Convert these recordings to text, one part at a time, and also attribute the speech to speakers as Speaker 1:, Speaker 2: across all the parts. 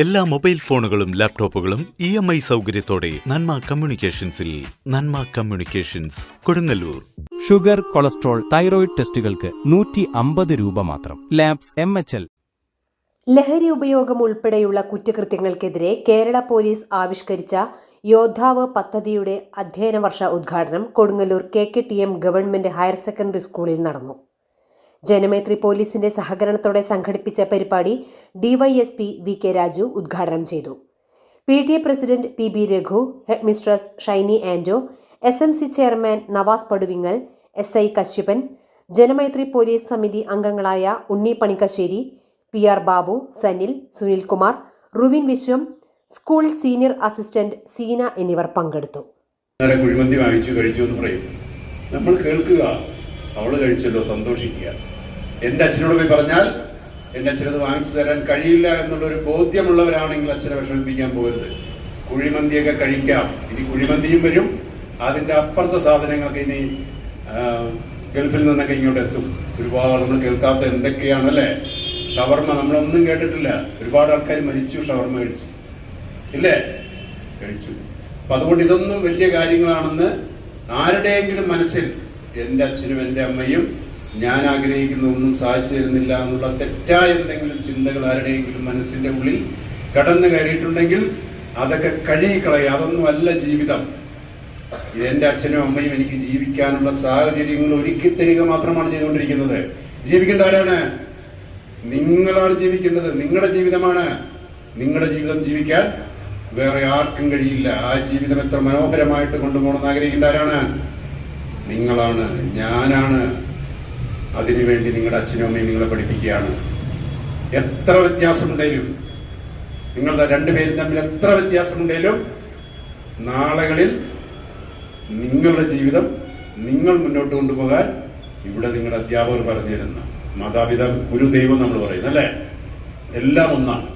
Speaker 1: എല്ലാ മൊബൈൽ ഫോണുകളും ലാപ്ടോപ്പുകളും ഇ എം ഐ സൗകര്യത്തോടെ Nanma കമ്മ്യൂണിക്കേഷൻസിൽ Nanma communications Kodungallur.
Speaker 2: Sugar cholesterol thyroid ടെസ്റ്റുകൾക്ക് നൂറ്റി അമ്പത് രൂപ മാത്രം. Labs M H L.
Speaker 3: ലഹരി ഉപയോഗം ഉൾപ്പെടെയുള്ള കുറ്റകൃത്യങ്ങൾക്കെതിരെ കേരള പോലീസ് ആവിഷ്കരിച്ച യോദ്ധാവ് പദ്ധതിയുടെ അധ്യയന വർഷ ഉദ്ഘാടനം Kodungallur K K T M government higher secondary സ്കൂളിൽ നടന്നു. ജനമൈത്രി പോലീസിന്റെ സഹകരണത്തോടെ സംഘടിപ്പിച്ച പരിപാടി ഡിവൈഎസ്പി വി കെ രാജു ഉദ്ഘാടനം ചെയ്തു. P T A president P B Raghu head mistress Shiny Ando S M C chairman Navas Paduvingal S I Kashyapan Janamaithri police സമിതി അംഗങ്ങളായ Unni Panikkassery P R Babu Sanil Sunilkumar Ruvin Vishwam school senior assistant Seena എന്നിവർ പങ്കെടുത്തു.
Speaker 4: കുഴിമന്തി വാങ്ങിച്ചു കഴിച്ചു എന്ന് പറയും. നമ്മൾ കേൾക്കുക അവൾ കഴിച്ചല്ലോ സന്തോഷിക്കുക. എന്റെ അച്ഛനോട് പോയി പറഞ്ഞാൽ എന്റെ അച്ഛനത് വാങ്ങിച്ചു തരാൻ കഴിയില്ല എന്നുള്ളൊരു ബോധ്യമുള്ളവരാണെങ്കിൽ അച്ഛനെ വിഷമിപ്പിക്കാൻ പോകരുത്. കുഴിമന്തിയൊക്കെ കഴിക്കാം. ഇനി കുഴിമന്തിയും വരും. അതിന്റെ അപ്പുറത്തെ സാധനങ്ങളൊക്കെ ഇനി ഗൾഫിൽ നിന്നൊക്കെ ഇങ്ങോട്ട് എത്തും. ഒരുപാട് നമ്മൾ കേൾക്കാത്ത എന്തൊക്കെയാണ് എന്തൊക്കെയാണല്ലേ? ഷവർമ നമ്മളൊന്നും കേട്ടിട്ടില്ല. ഒരുപാട് ആൾക്കാർ മരിച്ചു ഷവർമ കഴിച്ചു. ഇല്ലേ? കഴിച്ചു. അപ്പൊ അതുകൊണ്ട് ഇതൊന്നും വലിയ കാര്യങ്ങളാണെന്ന് ആരുടെയെങ്കിലും മനസ്സിൽ എന്റെ അച്ഛനും എന്റെ അമ്മയും ഞാൻ ആഗ്രഹിക്കുന്ന ഒന്നും സാധിച്ചു തരുന്നില്ല എന്നുള്ള തെറ്റായ എന്തെങ്കിലും ചിന്തകൾ ആരുടെയെങ്കിലും മനസ്സിന്റെ ഉള്ളിൽ കടന്നു കയറിയിട്ടുണ്ടെങ്കിൽ അതൊക്കെ കഴുകിക്കളയുക അതൊന്നും അല്ല ജീവിതം. എന്റെ അച്ഛനും അമ്മയും എനിക്ക് ജീവിക്കാനുള്ള സാഹചര്യങ്ങൾ ഒരുക്കി തരിക മാത്രമാണ് ചെയ്തുകൊണ്ടിരിക്കുന്നത്. ജീവിക്കേണ്ട ആരാണ്? നിങ്ങളാണ് ജീവിക്കേണ്ടത്. നിങ്ങളുടെ ജീവിതമാണ്. നിങ്ങളുടെ ജീവിതം ജീവിക്കാൻ വേറെ ആർക്കും കഴിയില്ല. ആ ജീവിതം എത്ര മനോഹരമായിട്ട് കൊണ്ടുപോകണമെന്ന് ആഗ്രഹിക്കേണ്ട ആരാണ്? നിങ്ങളാണ്. ഞാനാണ്. അതിനുവേണ്ടി നിങ്ങളുടെ അച്ഛനും അമ്മയും നിങ്ങളെ പഠിപ്പിക്കുകയാണ്. എത്ര വ്യത്യാസമുണ്ടെങ്കിലും നിങ്ങളുടെ രണ്ടുപേരും തമ്മിൽ എത്ര വ്യത്യാസമുണ്ടെങ്കിലും നാളുകളിൽ നിങ്ങളുടെ ജീവിതം നിങ്ങൾ മുന്നോട്ട് കൊണ്ടുപോകാൻ ഇവിടെ നിങ്ങളുടെ അധ്യാപകർ പറഞ്ഞു തരുന്ന മാതാപിതാ ഗുരുദൈവം നമ്മൾ പറയുന്നത് അല്ലേ? എല്ലാം ഒന്നാണ്.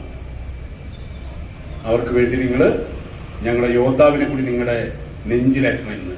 Speaker 4: അവർക്ക് വേണ്ടി നിങ്ങൾ ഞങ്ങളുടെ യോദ്ധാവിനെ കൂടി നിങ്ങളുടെ നെഞ്ചിലേക്കണം ഇന്ന്.